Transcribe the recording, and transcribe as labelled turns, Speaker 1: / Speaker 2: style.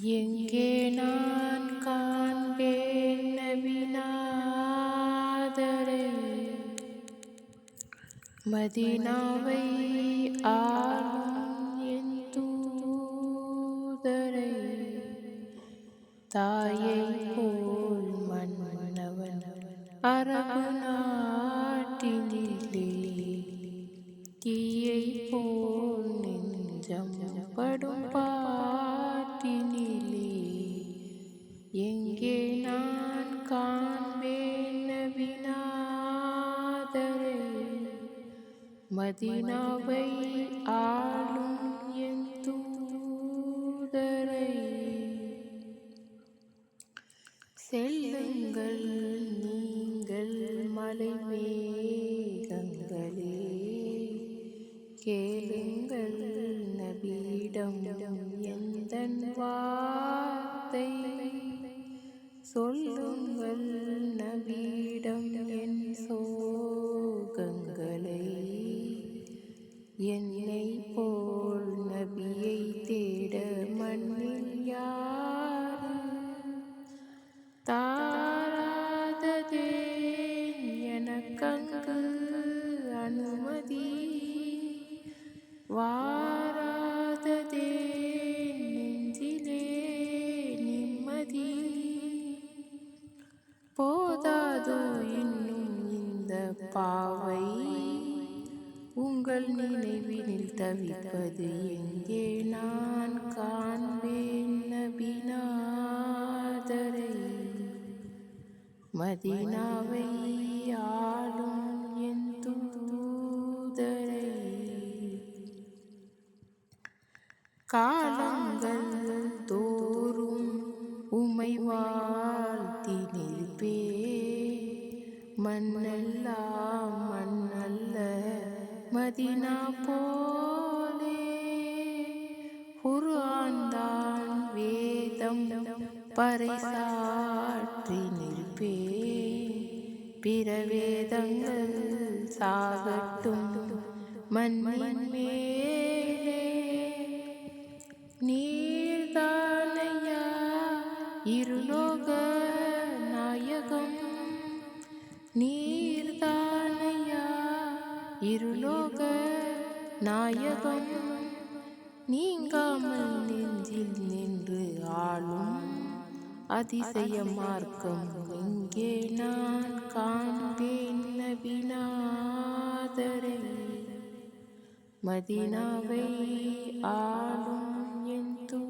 Speaker 1: எங்கே நான் காண்பேன் நபிநாதரை? மதினாவை ஆளும் என் தூதரை. தாயை போல் மன்னவன் அரபு நாட்டினிலே நான் காண்பேன் நபிநாதரை மதினாவை ஆளும் என் தூதரை. செல்லுங்கள் நீங்கள் மலை மேகங்களே கேளுங்கள் நபியிடம் எந்த வார்த்தை? போதாதோ இன்னும் இந்த பாவை உங்கள் நினைவினில் தவிப்பது எங்கே நான் காண்பேன் நபிநாதரை. மதினாவை ஆளும் என் தூதரை. காலங்கள் தோறும் உமைவா மண்ணெல்லாம் மண்ணல்ல மதினா போலே. குர்ஆன்தான் வேதம் பறைசாற்றி நிற்பே பிற வேதங்கள் சாகட்டும் மண்ணின் மேலே. நீர்தானையா இருலோக நாயகம். நீர்தானையா? இருலோக நாயகம் நீங்காமல் நெஞ்சில் நின்று ஆளும் அதிசய மார்க்கம் எங்கே நான் காண்பேன் நபிநாதரை மதினாவை ஆளும்